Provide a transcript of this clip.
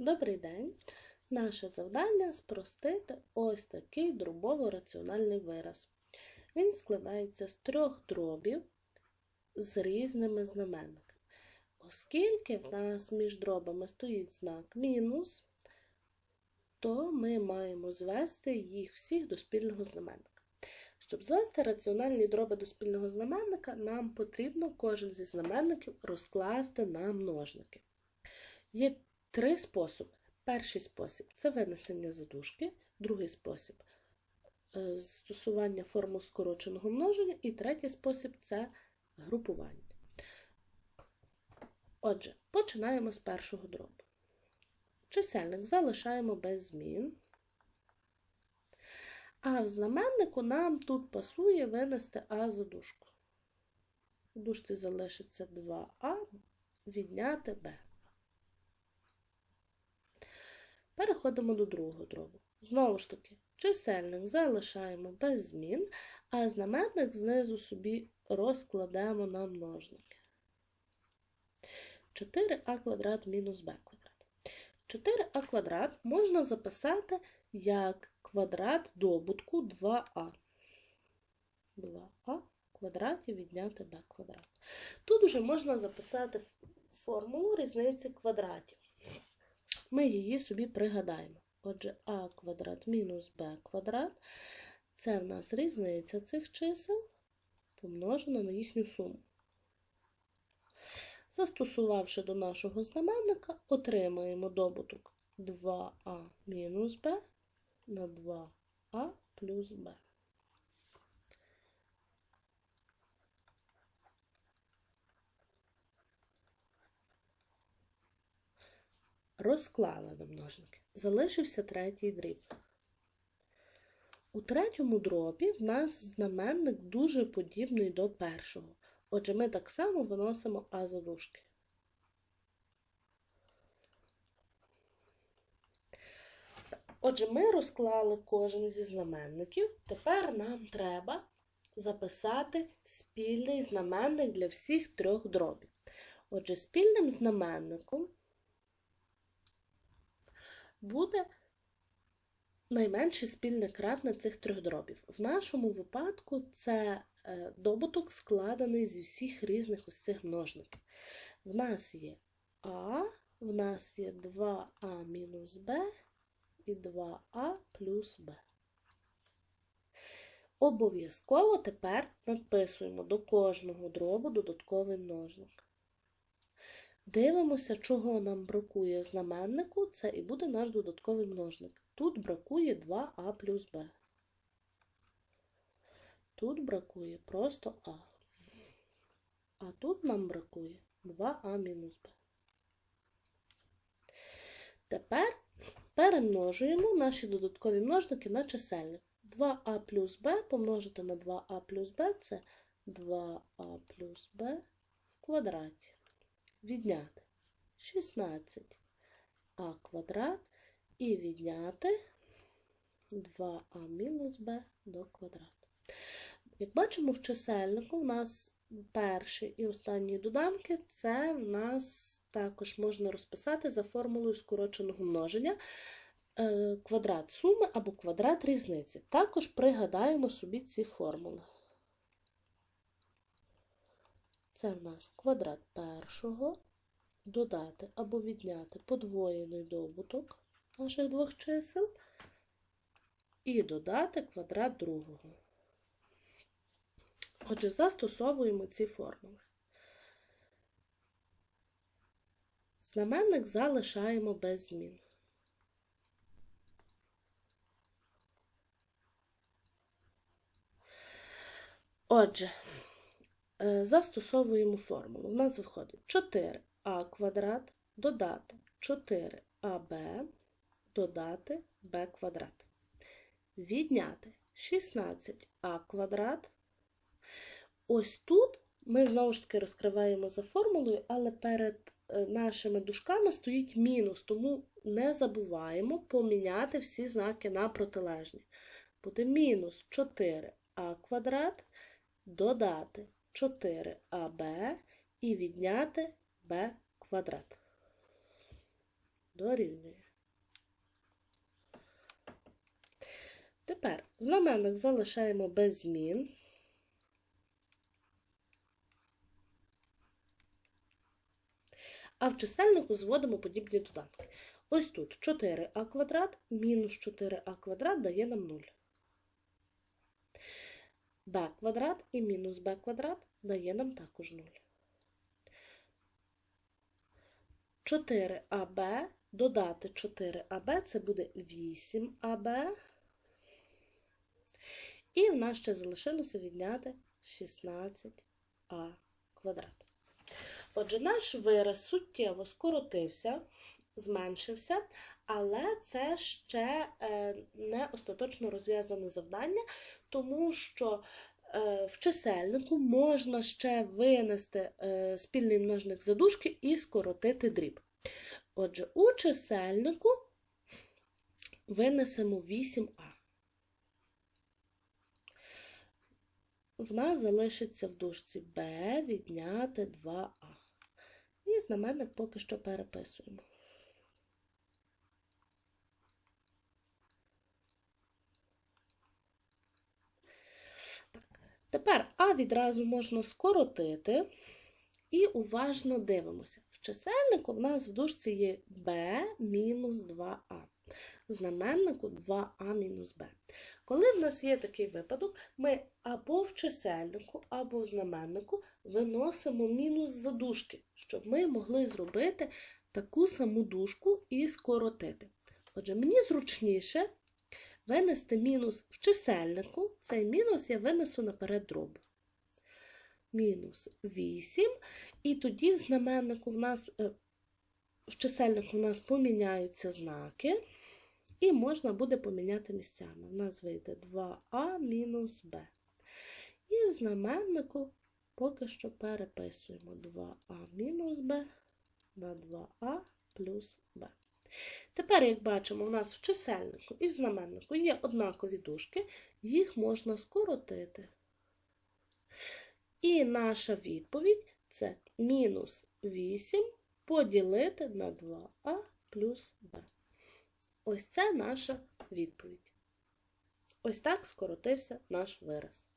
Добрий день! Наше завдання спростити ось такий дробово-раціональний вираз. Він складається з трьох дробів з різними знаменниками. Оскільки в нас між дробами стоїть знак мінус, то ми маємо звести їх всіх до спільного знаменника. Щоб звести раціональні дроби до спільного знаменника, нам потрібно кожен зі знаменників розкласти на множники. Три способи. Перший спосіб це винесення задушки, другий спосіб е, застосування формул скороченого множення, і третій спосіб це групування. Отже, починаємо з першого дробу. Чисельник залишаємо без змін. А в знаменнику нам тут пасує винести А задушку. В дужці залишиться 2А, відняти Б. Переходимо до другого дробу. Знову ж таки, чисельник залишаємо без змін, а знаменник знизу собі розкладемо на множники. 4а квадрат мінус b квадрат. 4а квадрат можна записати як квадрат добутку 2а. 2а в квадраті відняти b квадрат. Тут вже можна записати формулу різниці квадратів. Ми її собі пригадаємо. Отже, а квадрат мінус b квадрат це в нас різниця цих чисел помножена на їхню суму. Застосувавши до нашого знаменника, отримаємо добуток 2а мінус b на 2а плюс b. Розклали на множники. Залишився третій дріб. У третьому дробі в нас знаменник дуже подібний до першого. Отже, ми так само виносимо А задушки. Отже, ми розклали кожен зі знаменників. Тепер нам треба записати спільний знаменник для всіх трьох дробів. Отже, спільним знаменником буде найменший спільний кратник цих трьох дробів. В нашому випадку це добуток складений зі всіх різних ось цих множників. В нас є А, в нас є 2а мінус Б і 2а плюс Б. Обов'язково тепер надписуємо до кожного дробу додатковий множник. Дивимося, чого нам бракує в знаменнику, це і буде наш додатковий множник. Тут бракує 2а плюс b. Тут бракує просто а. А тут нам бракує 2а мінус b. Тепер перемножуємо наші додаткові множники на чисельник. 2а плюс b помножити на 2а плюс b це 2а плюс b в квадраті відняти 16а квадрат і відняти 2а мінус b до квадрату. Як бачимо, в чисельнику у нас перші і останні доданки, це в нас також можна розписати за формулою скороченого множення квадрат суми або квадрат різниці. Також пригадаємо собі ці формули. Це в нас квадрат першого, додати або відняти подвоєний добуток наших двох чисел і додати квадрат другого. Отже, застосовуємо ці формули. Знаменник залишаємо без змін. Отже, застосовуємо формулу. У нас виходить 4а квадрат додати 4аб додати b квадрат. Відняти 16а квадрат. Ось тут ми знову ж таки розкриваємо за формулою, але перед нашими дужками стоїть мінус, тому не забуваємо поміняти всі знаки на протилежні. Буде мінус 4а квадрат додати 4аб і відняти b квадрат. дорівнює. Тепер знаменник залишаємо без змін. А в чисельнику зводимо подібні доданки. Ось тут 4а квадрат мінус 4а квадрат дає нам 0. B квадрат і мінус b квадрат дає нам також 0. 4аб додати 4аб це буде 8аб. І в нас ще залишилося відняти 16а квадрат. Отже, наш вираз суттєво скоротився, зменшився, але це ще е, не остаточно розв'язане завдання, тому що е, в чисельнику можна ще винести е, спільний множник задушки і скоротити дріб. Отже, у чисельнику винесемо 8а. В нас залишиться в дужці b відняти 2а. І знаменник поки що переписуємо. Тепер А відразу можна скоротити. І уважно дивимося. В чисельнику в нас в дужці є b мінус 2а. В знаменнику 2а мінус b. Коли в нас є такий випадок, ми або в чисельнику, або в знаменнику виносимо мінус задушки, щоб ми могли зробити таку саму дужку і скоротити. Отже, мені зручніше винести мінус в чисельнику, цей мінус я винесу наперед дробу. Мінус 8, і тоді в знаменнику в нас, е, в чисельнику в нас поміняються знаки. І можна буде поміняти місцями. У нас вийде 2а мінус b. І в знаменнику поки що переписуємо 2а мінус b на 2а плюс b. Тепер, як бачимо, у нас в чисельнику і в знаменнику є однакові дужки, їх можна скоротити. І наша відповідь це мінус 8 поділити на 2а плюс b. Ось це наша відповідь. Ось так скоротився наш вираз.